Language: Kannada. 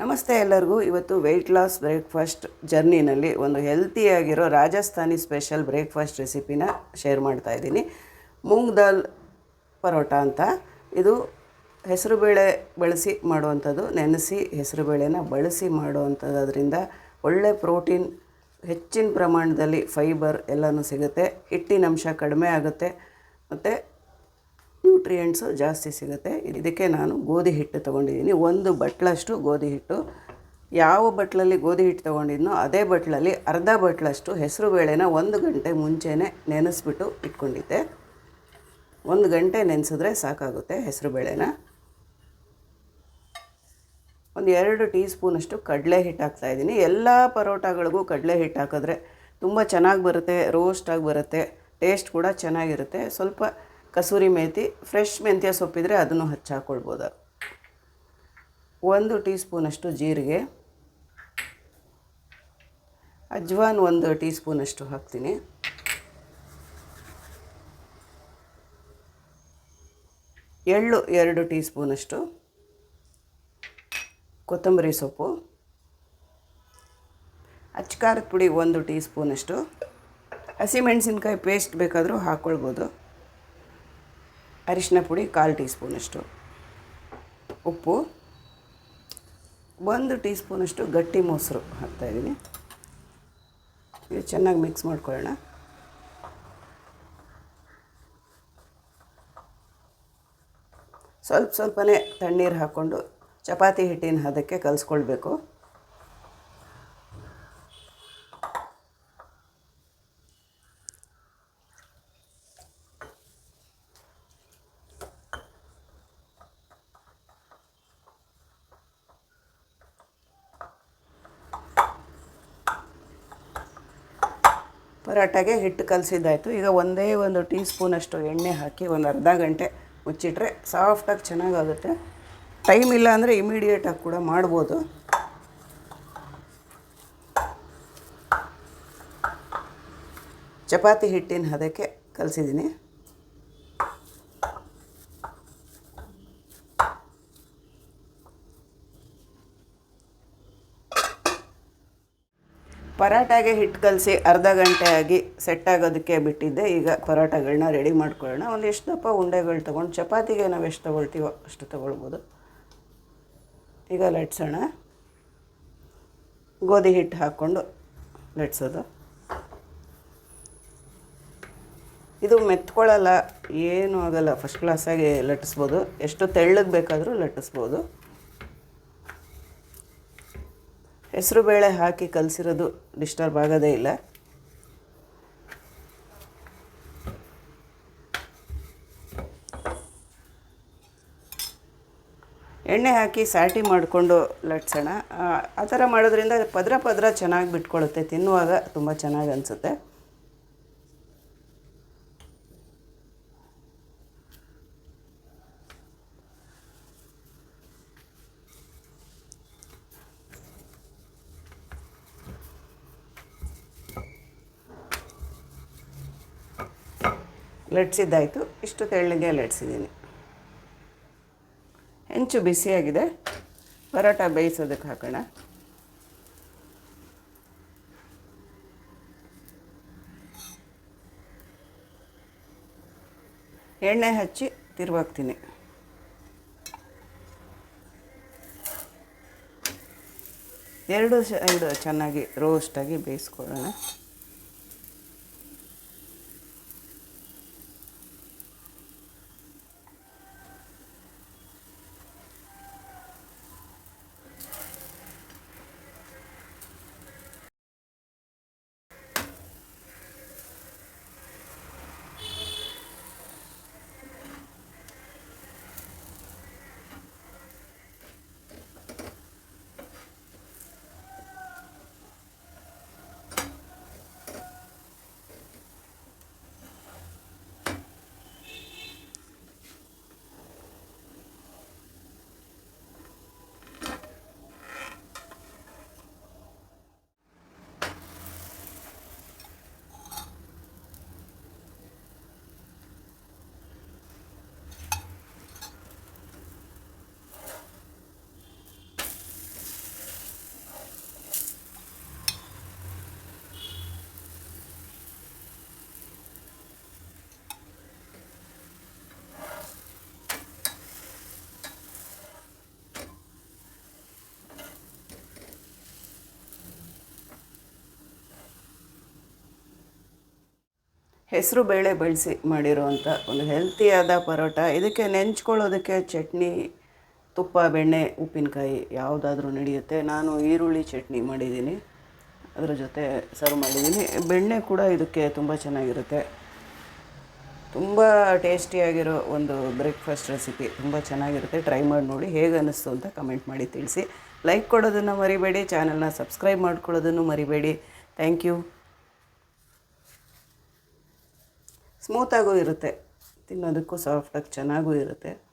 ನಮಸ್ತೆ ಎಲ್ಲರಿಗೂ. ಇವತ್ತು ವೆಯ್ಟ್ ಲಾಸ್ ಬ್ರೇಕ್ಫಾಸ್ಟ್ ಜರ್ನಿನಲ್ಲಿ ಒಂದು ಹೆಲ್ತಿಯಾಗಿರೋ ರಾಜಸ್ಥಾನಿ ಸ್ಪೆಷಲ್ ಬ್ರೇಕ್ಫಾಸ್ಟ್ ರೆಸಿಪಿನ ಶೇರ್ ಮಾಡ್ತಾ ಇದ್ದೀನಿ. ಮೂಂಗ್ ದಾಲ್ ಪರೋಟ ಅಂತ. ಇದು ಹೆಸರುಬೇಳೆ ಬಳಸಿ ಮಾಡುವಂಥದ್ದು, ನೆನೆಸಿ ಹೆಸರುಬೇಳೆನ ಬಳಸಿ ಮಾಡುವಂಥದ್ದು ಅದರಿಂದ ಒಳ್ಳೆ ಪ್ರೋಟೀನ್ ಹೆಚ್ಚಿನ ಪ್ರಮಾಣದಲ್ಲಿ ಫೈಬರ್ ಎಲ್ಲನೂ ಸಿಗುತ್ತೆ. ಹಿಟ್ಟಿನ ಅಂಶ ಕಡಿಮೆ ಆಗುತ್ತೆ. ಮತ್ತು ನ್ಯೂಟ್ರಿಯೆಂಟ್ಸು ಜಾಸ್ತಿ ಸಿಗುತ್ತೆ. ಇದಕ್ಕೆ ನಾನು ಗೋಧಿ ಹಿಟ್ಟು ತೊಗೊಂಡಿದ್ದೀನಿ. ಒಂದು ಬಟ್ಲಷ್ಟು ಗೋಧಿ ಹಿಟ್ಟು. ಯಾವ ಬಟ್ಲಲ್ಲಿ ಗೋಧಿ ಹಿಟ್ಟು ತೊಗೊಂಡಿದ್ನೋ ಅದೇ ಬಟ್ಲಲ್ಲಿ ಅರ್ಧ ಬಟ್ಲಷ್ಟು ಹೆಸರು ಬೇಳೆನ ಒಂದು ಗಂಟೆ ಮುಂಚೆನೆ ನೆನೆಸ್ಬಿಟ್ಟು ಇಟ್ಕೊಂಡಿದ್ದೆ. ಒಂದು ಗಂಟೆ ನೆನೆಸಿದ್ರೆ ಸಾಕಾಗುತ್ತೆ ಹೆಸರು ಬೇಳೆನ. ಒಂದು ಎರಡು ಟೀ ಸ್ಪೂನಷ್ಟು ಕಡಲೆ ಹಿಟ್ಟು ಹಾಕ್ತಾಯಿದ್ದೀನಿ ಎಲ್ಲ ಪರೋಟಾಗಳಿಗೂ ಕಡಲೆ ಹಿಟ್ಟು ಹಾಕಿದ್ರೆ ತುಂಬ ಚೆನ್ನಾಗಿ ಬರುತ್ತೆ ರೋಸ್ಟಾಗಿ ಬರುತ್ತೆ ಟೇಸ್ಟ್ ಕೂಡ ಚೆನ್ನಾಗಿರುತ್ತೆ. ಸ್ವಲ್ಪ ಕಸೂರಿ ಮೇಥಿ ಫ್ರೆಶ್ ಮೆಂತ್ಯ ಸೊಪ್ಪಿದ್ರೆ ಅದನ್ನು ಹಚ್ಚಾಕೊಳ್ಬೋದು. ಒಂದು ಟೀ ಸ್ಪೂನಷ್ಟು ಜೀರಿಗೆ. ಅಜ್ವಾನ್ ಒಂದು ಟೀ ಸ್ಪೂನಷ್ಟು ಹಾಕ್ತೀನಿ. ಎಳ್ಳು ಎರಡು ಟೀ ಸ್ಪೂನಷ್ಟು ಕೊತ್ತಂಬರಿ ಸೊಪ್ಪು. ಅಚ್ಕಾರದ ಪುಡಿ ಒಂದು ಟೀ ಸ್ಪೂನಷ್ಟು ಹಸಿಮೆಣಸಿನ್ಕಾಯಿ ಪೇಸ್ಟ್ ಬೇಕಾದರೂ ಹಾಕ್ಕೊಳ್ಬೋದು ಅರಿಶಿನ ಪುಡಿ ಕಾಲು ಟೀ ಸ್ಪೂನಷ್ಟು ಉಪ್ಪು, ಒಂದು ಟೀ ಸ್ಪೂನಷ್ಟು ಗಟ್ಟಿ ಮೊಸರು ಹಾಕ್ತಾಯಿದ್ದೀನಿ ಇದು ಚೆನ್ನಾಗಿ ಮಿಕ್ಸ್ ಮಾಡ್ಕೊಳ್ಳೋಣ. ಸ್ವಲ್ಪ ಸ್ವಲ್ಪನೇ ತಣ್ಣೀರು ಹಾಕ್ಕೊಂಡು ಚಪಾತಿ ಹಿಟ್ಟಿನ ಹದಕ್ಕೆ ಕಲಿಸ್ಕೊಳ್ಬೇಕು. ಪರಾಟಾಗೆ ಹಿಟ್ಟು ಕಲಸಿದ್ದಾಯಿತು. ಈಗ ಒಂದೇ ಒಂದು ಟೀ ಸ್ಪೂನಷ್ಟು ಎಣ್ಣೆ ಹಾಕಿ ಒಂದು ಅರ್ಧ ಗಂಟೆ ಮುಚ್ಚಿಟ್ರೆ ಸಾಫ್ಟಾಗಿ ಚೆನ್ನಾಗಾಗುತ್ತೆ. ಟೈಮ್ ಇಲ್ಲ ಅಂದರೆ ಇಮಿಡಿಯೇಟಾಗಿ ಕೂಡ ಮಾಡ್ಬೋದು. ಚಪಾತಿ ಹಿಟ್ಟಿನ ಹದಕ್ಕೆ ಕಲಸಿದ್ದೀನಿ. ಪರಾಟಾಗೆ ಹಿಟ್ಟು ಕಲಸಿ ಅರ್ಧ ಗಂಟೆ ಆಗಿ ಸೆಟ್ ಆಗೋದಕ್ಕೆ ಬಿಟ್ಟಿದ್ದೆ. ಈಗ ಪರೋಟಗಳನ್ನ ರೆಡಿ ಮಾಡ್ಕೊಳ್ಳೋಣ. ಒಂದು ಎಷ್ಟು ದಪ್ಪ ಉಂಡೆಗಳು ತೊಗೊಂಡು, ಚಪಾತಿಗೆ ನಾವು ಎಷ್ಟು ತೊಗೊಳ್ತೀವೋ ಅಷ್ಟು ತೊಗೊಳ್ಬೋದು. ಈಗ ಲಟ್ಸೋಣ ಗೋಧಿ ಹಿಟ್ಟು ಹಾಕ್ಕೊಂಡು ಲಟ್ಸೋದು ಇದು ಮೆತ್ಕೊಳ್ಳಲ್ಲ, ಏನೂ ಆಗಲ್ಲ. ಫಸ್ಟ್ ಕ್ಲಾಸಾಗಿ ಲಟ್ಟಿಸ್ಬೋದು. ಎಷ್ಟು ತೆಳ್ಳಗೆ ಬೇಕಾದರೂ ಲಟ್ಟಿಸ್ಬೋದು. ಹೆಸರು ಬೇಳೆ ಹಾಕಿ ಕಲಸಿರೋದು ಡಿಸ್ಟರ್ಬ್ ಆಗೋದೇ ಇಲ್ಲ. ಎಣ್ಣೆ ಹಾಕಿ ಸಾಟಿ ಮಾಡಿಕೊಂಡು ಲಟ್ಸೋಣ. ಆ ಥರ ಮಾಡೋದ್ರಿಂದ ಪದ್ರ ಪದ್ರ ಚೆನ್ನಾಗಿ ಬಿಟ್ಕೊಳ್ಳುತ್ತೆ ತಿನ್ನುವಾಗ ತುಂಬ ಚೆನ್ನಾಗಿ ಅನಿಸುತ್ತೆ. ಲಟ್ಸಿದ್ದಾಯಿತು ಇಷ್ಟು ತೆಳ್ಳಗೆ ಲಟ್ಸಿದ್ದೀನಿ ಹೆಂಚು ಬಿಸಿಯಾಗಿದೆ. ಪರೋಟ ಬೇಯಿಸೋದಕ್ಕೆ ಹಾಕೋಣ. ಎಣ್ಣೆ ಹಚ್ಚಿ ತಿರುವಾಕ್ತೀನಿ. ಎರಡು ಸೈಡು ಚೆನ್ನಾಗಿ ರೋಸ್ಟಾಗಿ ಬೇಯಿಸ್ಕೊಳ್ಳೋಣ. ಹೆಸರು ಬೇಳೆ ಬಳಸಿ ಮಾಡಿರುವಂಥ ಒಂದು ಹೆಲ್ತಿಯಾದ ಪರೋಟ. ಇದಕ್ಕೆ ನೆಂಚ್ಕೊಳ್ಳೋದಕ್ಕೆ ಚಟ್ನಿ, ತುಪ್ಪ, ಬೆಣ್ಣೆ, ಉಪ್ಪಿನಕಾಯಿ ಯಾವುದಾದ್ರೂ ನಡೆಯುತ್ತೆ. ನಾನು ಈರುಳ್ಳಿ ಚಟ್ನಿ ಮಾಡಿದ್ದೀನಿ. ಅದರ ಜೊತೆ ಸರ್ವ್ ಮಾಡಿದ್ದೀನಿ. ಬೆಣ್ಣೆ ಕೂಡ ಇದಕ್ಕೆ ತುಂಬ ಚೆನ್ನಾಗಿರುತ್ತೆ. ತುಂಬ ಟೇಸ್ಟಿಯಾಗಿರೋ ಒಂದು ಬ್ರೇಕ್ಫಾಸ್ಟ್ ರೆಸಿಪಿ. ತುಂಬ ಚೆನ್ನಾಗಿರುತ್ತೆ. ಟ್ರೈ ಮಾಡಿ ನೋಡಿ. ಹೇಗೆ ಅನ್ನಿಸ್ತು ಅಂತ ಕಮೆಂಟ್ ಮಾಡಿ ತಿಳಿಸಿ. ಲೈಕ್ ಕೊಡೋದನ್ನು ಮರಿಬೇಡಿ. ಚಾನಲ್ನ ಸಬ್ಸ್ಕ್ರೈಬ್ ಮಾಡ್ಕೊಳ್ಳೋದನ್ನು ಮರಿಬೇಡಿ. Thank you. ಸ್ಮೂತಾಗೂ ಇರುತ್ತೆ. ತಿನ್ನೋದಕ್ಕೂ ಸಾಫ್ಟಾಗಿ ಚೆನ್ನಾಗೂ ಇರುತ್ತೆ.